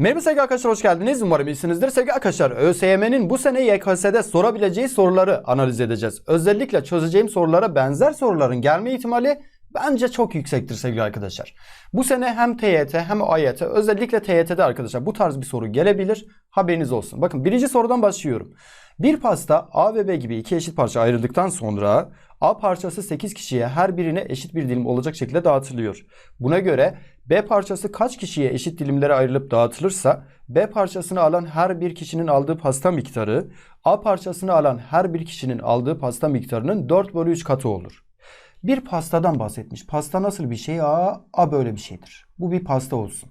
Merhaba sevgili arkadaşlar hoş geldiniz. Umarım iyisinizdir. Sevgili arkadaşlar ÖSYM'nin bu sene YKS'de sorabileceği soruları analiz edeceğiz. Özellikle çözeceğim sorulara benzer soruların gelme ihtimali bence çok yüksektir sevgili arkadaşlar. Bu sene hem TYT hem AYT özellikle TYT'de arkadaşlar bu tarz bir soru gelebilir. Haberiniz olsun. Bakın birinci sorudan başlıyorum. Bir pasta A ve B gibi iki eşit parça ayrıldıktan sonra A parçası 8 kişiye her birine eşit bir dilim olacak şekilde dağıtılıyor. Buna göre B parçası kaç kişiye eşit dilimlere ayrılıp dağıtılırsa B parçasını alan her bir kişinin aldığı pasta miktarı A parçasını alan her bir kişinin aldığı pasta miktarının 4 bölü 3 katı olur. Bir pastadan bahsetmiş. Pasta nasıl bir şey? A, A böyle bir şeydir. Bu bir pasta olsun.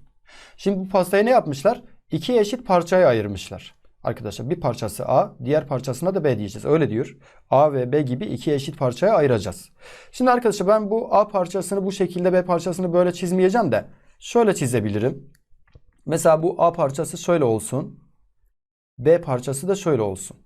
Şimdi bu pastayı ne yapmışlar? İki eşit parçaya ayırmışlar. Arkadaşlar bir parçası A, diğer parçasına da B diyeceğiz. Öyle diyor. A ve B gibi iki eşit parçaya ayıracağız. Şimdi arkadaşlar ben bu A parçasını bu şekilde B parçasını böyle çizmeyeceğim de şöyle çizebilirim. Mesela bu A parçası şöyle olsun. B parçası da şöyle olsun.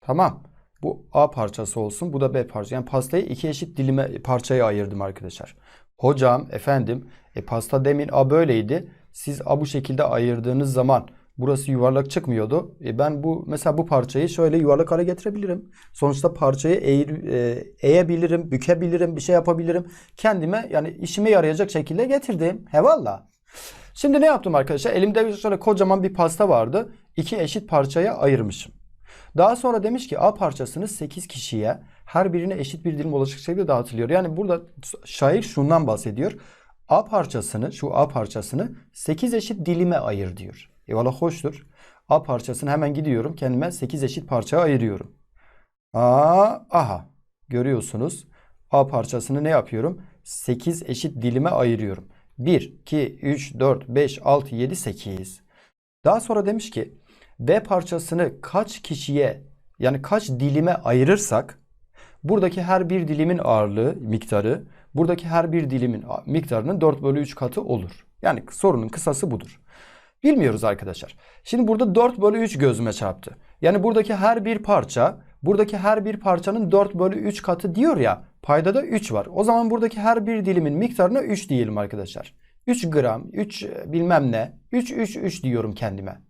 Tamam. Bu A parçası olsun. Bu da B parçası. Yani pastayı iki eşit dilime parçaya ayırdım arkadaşlar. Hocam efendim e pasta demin A böyleydi. Siz A bu şekilde ayırdığınız zaman burası yuvarlak çıkmıyordu. E ben bu mesela bu parçayı şöyle yuvarlak hale getirebilirim. Sonuçta parçayı eğir, e, eğebilirim, bükebilirim, bir şey yapabilirim. Kendime yani işime yarayacak şekilde getirdim. Hevallah. Şimdi ne yaptım arkadaşlar? Elimde şöyle kocaman bir pasta vardı. İki eşit parçaya ayırmışım. Daha sonra demiş ki A parçasını 8 kişiye her birine eşit bir dilim olacak şekilde dağıtılıyor. Yani burada şair şundan bahsediyor. A parçasını, şu A parçasını 8 eşit dilime ayır diyor. Eyvallah hoştur. A parçasını hemen gidiyorum. Kendime 8 eşit parçaya ayırıyorum. Aa, aha. Görüyorsunuz. A parçasını ne yapıyorum? 8 eşit dilime ayırıyorum. 1, 2, 3, 4, 5, 6, 7, 8. Daha sonra demiş ki B parçasını kaç kişiye yani kaç dilime ayırırsak buradaki her bir dilimin ağırlığı miktarı buradaki her bir dilimin miktarının 4 bölü 3 katı olur. Yani sorunun kısası budur. Bilmiyoruz arkadaşlar. Şimdi burada 4 bölü 3 gözüme çarptı. Yani buradaki her bir parça buradaki her bir parçanın 4 bölü 3 katı diyor ya payda da 3 var. O zaman buradaki her bir dilimin miktarına 3 diyelim arkadaşlar. 3 gram, 3 bilmem ne, 3, 3, 3 diyorum kendime.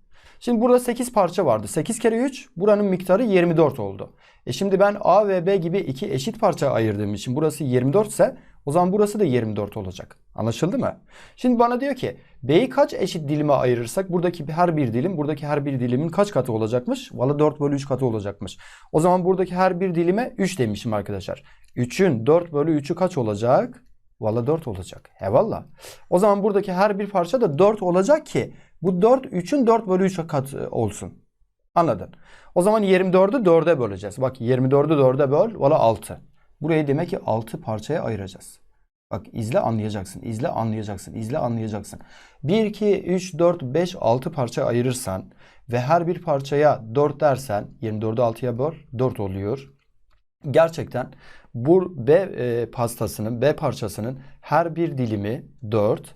Şimdi burada 8 parça vardı. 8 kere 3 buranın miktarı 24 oldu. E şimdi ben A ve B gibi iki eşit parça ayırdığım için burası 24 ise o zaman burası da 24 olacak. Anlaşıldı mı? Şimdi bana diyor ki B'yi kaç eşit dilime ayırırsak buradaki her bir dilim buradaki her bir dilimin kaç katı olacakmış? Valla 4 bölü 3 katı olacakmış. O zaman buradaki her bir dilime 3 demişim arkadaşlar. 3'ün 4 bölü 3'ü kaç olacak? Valla 4 olacak. He valla. O zaman buradaki her bir parça da 4 olacak ki bu 4 3'ün 4 bölü 3 katı olsun. Anladın? O zaman 24'ü 4'e böleceğiz. Bak 24'ü 4'e böl. Valla 6. Burayı demek ki 6 parçaya ayıracağız. Bak izle anlayacaksın. izle anlayacaksın. izle anlayacaksın. 1, 2, 3, 4, 5, 6 parça ayırırsan ve her bir parçaya 4 dersen 24'ü 6'ya böl 4 oluyor. Gerçekten bu B e, pastasının B parçasının her bir dilimi 4.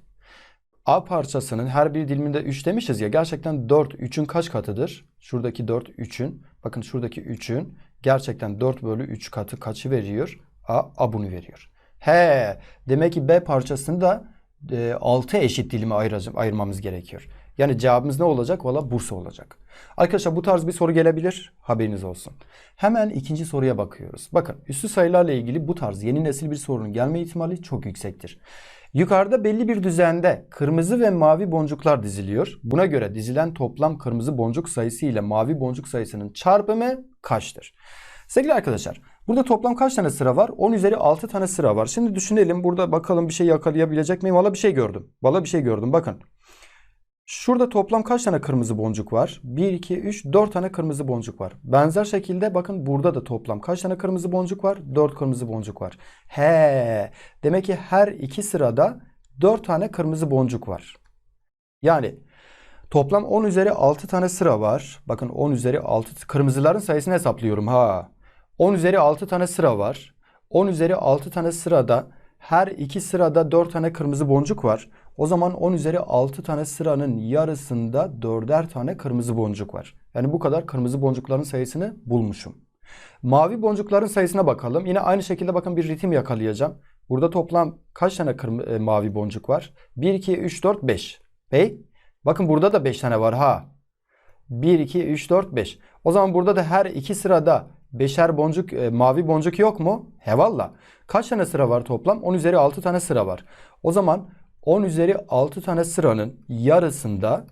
A parçasının her bir diliminde 3 demişiz ya gerçekten 4 3'ün kaç katıdır? Şuradaki 4 3'ün bakın şuradaki 3'ün gerçekten 4 bölü 3 katı kaçı veriyor? A, A bunu veriyor. He demek ki B parçasını da e, 6 eşit dilime ayıracağım, ayırmamız gerekiyor. Yani cevabımız ne olacak? Valla Bursa olacak. Arkadaşlar bu tarz bir soru gelebilir. Haberiniz olsun. Hemen ikinci soruya bakıyoruz. Bakın üstü sayılarla ilgili bu tarz yeni nesil bir sorunun gelme ihtimali çok yüksektir. Yukarıda belli bir düzende kırmızı ve mavi boncuklar diziliyor. Buna göre dizilen toplam kırmızı boncuk sayısı ile mavi boncuk sayısının çarpımı kaçtır? Sevgili arkadaşlar burada toplam kaç tane sıra var? 10 üzeri 6 tane sıra var. Şimdi düşünelim burada bakalım bir şey yakalayabilecek miyim? Valla bir şey gördüm. Valla bir şey gördüm bakın. Şurada toplam kaç tane kırmızı boncuk var? 1, 2, 3, 4 tane kırmızı boncuk var. Benzer şekilde bakın burada da toplam kaç tane kırmızı boncuk var? 4 kırmızı boncuk var. He, demek ki her iki sırada 4 tane kırmızı boncuk var. Yani toplam 10 üzeri 6 tane sıra var. Bakın 10 üzeri 6 kırmızıların sayısını hesaplıyorum ha. 10 üzeri 6 tane sıra var. 10 üzeri 6 tane sırada her iki sırada 4 tane kırmızı boncuk var. O zaman 10 üzeri 6 tane sıranın yarısında 4'er tane kırmızı boncuk var. Yani bu kadar kırmızı boncukların sayısını bulmuşum. Mavi boncukların sayısına bakalım. Yine aynı şekilde bakın bir ritim yakalayacağım. Burada toplam kaç tane e, mavi boncuk var? 1, 2, 3, 4, 5. Bey Bakın burada da 5 tane var ha. 1, 2, 3, 4, 5. O zaman burada da her iki sırada beşer boncuk, e, mavi boncuk yok mu? He valla. Kaç tane sıra var toplam? 10 üzeri 6 tane sıra var. O zaman 10 üzeri 6 tane sıranın yarısında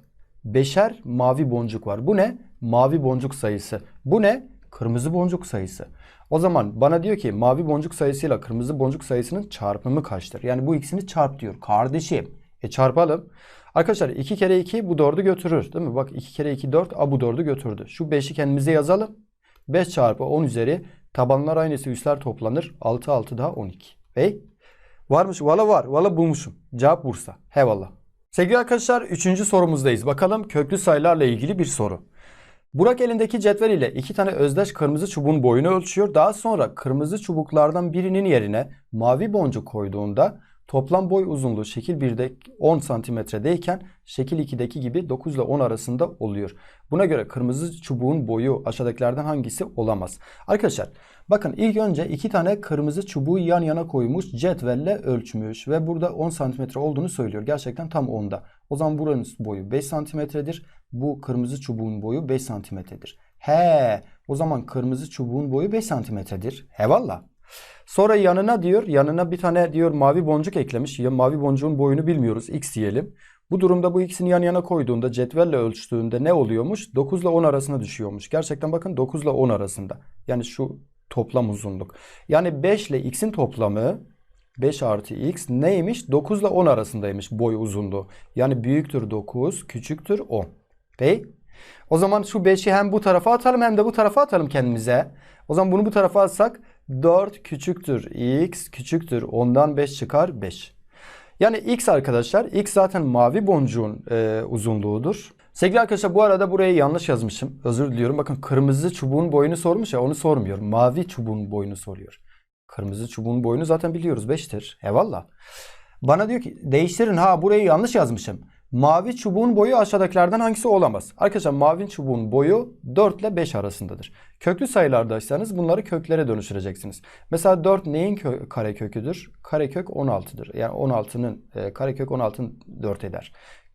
beşer mavi boncuk var. Bu ne? Mavi boncuk sayısı. Bu ne? Kırmızı boncuk sayısı. O zaman bana diyor ki mavi boncuk sayısıyla kırmızı boncuk sayısının çarpımı kaçtır? Yani bu ikisini çarp diyor. Kardeşim. E çarpalım. Arkadaşlar 2 kere 2 bu 4'ü götürür. Değil mi? Bak 2 kere 2 4. A bu 4'ü götürdü. Şu 5'i kendimize yazalım. 5 çarpı 10 üzeri tabanlar aynısı üstler toplanır. 6 6 daha 12. Hey. Varmış. Valla var. Valla bulmuşum. Cevap Bursa. Hevallah. Sevgili arkadaşlar 3. sorumuzdayız. Bakalım köklü sayılarla ilgili bir soru. Burak elindeki cetvel ile iki tane özdeş kırmızı çubuğun boyunu ölçüyor. Daha sonra kırmızı çubuklardan birinin yerine mavi boncuk koyduğunda toplam boy uzunluğu şekil 1'de 10 santimetredeyken şekil 2'deki gibi 9 ile 10 arasında oluyor. Buna göre kırmızı çubuğun boyu aşağıdakilerden hangisi olamaz? Arkadaşlar bakın ilk önce iki tane kırmızı çubuğu yan yana koymuş cetvelle ölçmüş ve burada 10 santimetre olduğunu söylüyor. Gerçekten tam 10'da. O zaman buranın boyu 5 santimetredir. Bu kırmızı çubuğun boyu 5 santimetredir. He, o zaman kırmızı çubuğun boyu 5 santimetredir. He valla. Sonra yanına diyor, yanına bir tane diyor mavi boncuk eklemiş. Ya mavi boncuğun boyunu bilmiyoruz. X diyelim. Bu durumda bu ikisini yan yana koyduğunda cetvelle ölçtüğünde ne oluyormuş? 9 ile 10 arasına düşüyormuş. Gerçekten bakın 9 ile 10 arasında. Yani şu toplam uzunluk. Yani 5 ile x'in toplamı 5 artı x neymiş? 9 ile 10 arasındaymış boy uzunluğu. Yani büyüktür 9, küçüktür 10. Bey. O zaman şu 5'i hem bu tarafa atalım hem de bu tarafa atalım kendimize. O zaman bunu bu tarafa atsak 4 küçüktür x küçüktür 10'dan 5 çıkar 5. Yani x arkadaşlar x zaten mavi boncuğun e, uzunluğudur. Sevgili arkadaşlar bu arada burayı yanlış yazmışım. Özür diliyorum. Bakın kırmızı çubuğun boyunu sormuş ya onu sormuyor. Mavi çubuğun boyunu soruyor. Kırmızı çubuğun boyunu zaten biliyoruz 5'tir. Eyvallah. Bana diyor ki değiştirin ha burayı yanlış yazmışım. Mavi çubuğun boyu aşağıdakilerden hangisi olamaz? Arkadaşlar mavi çubuğun boyu 4 ile 5 arasındadır. Köklü sayılardaysanız bunları köklere dönüştüreceksiniz. Mesela 4 neyin kö kareköküdür? Karekök 16'dır. Yani 16'nın e, karekök 16'ın 4 eder.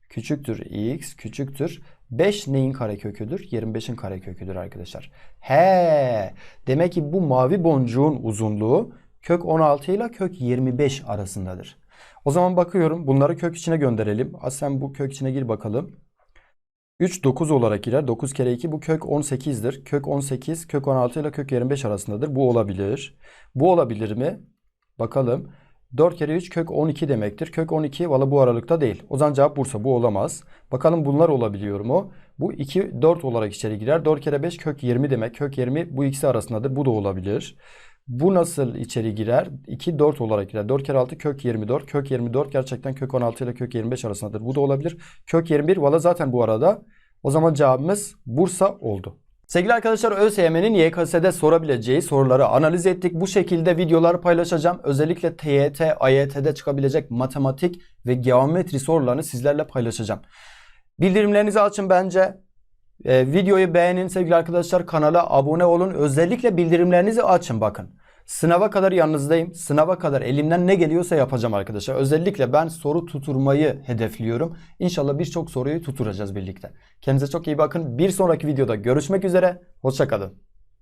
Küçüktür x küçüktür 5 neyin kareköküdür? 25'in kareköküdür arkadaşlar. He, demek ki bu mavi boncuğun uzunluğu kök 16 ile kök 25 arasındadır. O zaman bakıyorum bunları kök içine gönderelim. Sen bu kök içine gir bakalım. 3 9 olarak girer. 9 kere 2 bu kök 18'dir. Kök 18 kök 16 ile kök 25 arasındadır. Bu olabilir. Bu olabilir mi? Bakalım. 4 kere 3 kök 12 demektir. Kök 12 valla bu aralıkta değil. O zaman cevap Bursa bu olamaz. Bakalım bunlar olabiliyor mu? Bu 2 4 olarak içeri girer. 4 kere 5 kök 20 demek. Kök 20 bu ikisi arasındadır. Bu da olabilir. Bu nasıl içeri girer? 2 4 olarak girer. 4 kere 6 kök 24. Kök 24 gerçekten kök 16 ile kök 25 arasındadır. Bu da olabilir. Kök 21 valla zaten bu arada. O zaman cevabımız Bursa oldu. Sevgili arkadaşlar ÖSYM'nin YKS'de sorabileceği soruları analiz ettik. Bu şekilde videolar paylaşacağım. Özellikle TYT, AYT'de çıkabilecek matematik ve geometri sorularını sizlerle paylaşacağım. Bildirimlerinizi açın bence. Ee, videoyu beğenin sevgili arkadaşlar. Kanala abone olun. Özellikle bildirimlerinizi açın bakın. Sınava kadar yanınızdayım. Sınava kadar elimden ne geliyorsa yapacağım arkadaşlar. Özellikle ben soru tuturmayı hedefliyorum. İnşallah birçok soruyu tuturacağız birlikte. Kendinize çok iyi bakın. Bir sonraki videoda görüşmek üzere. Hoşçakalın.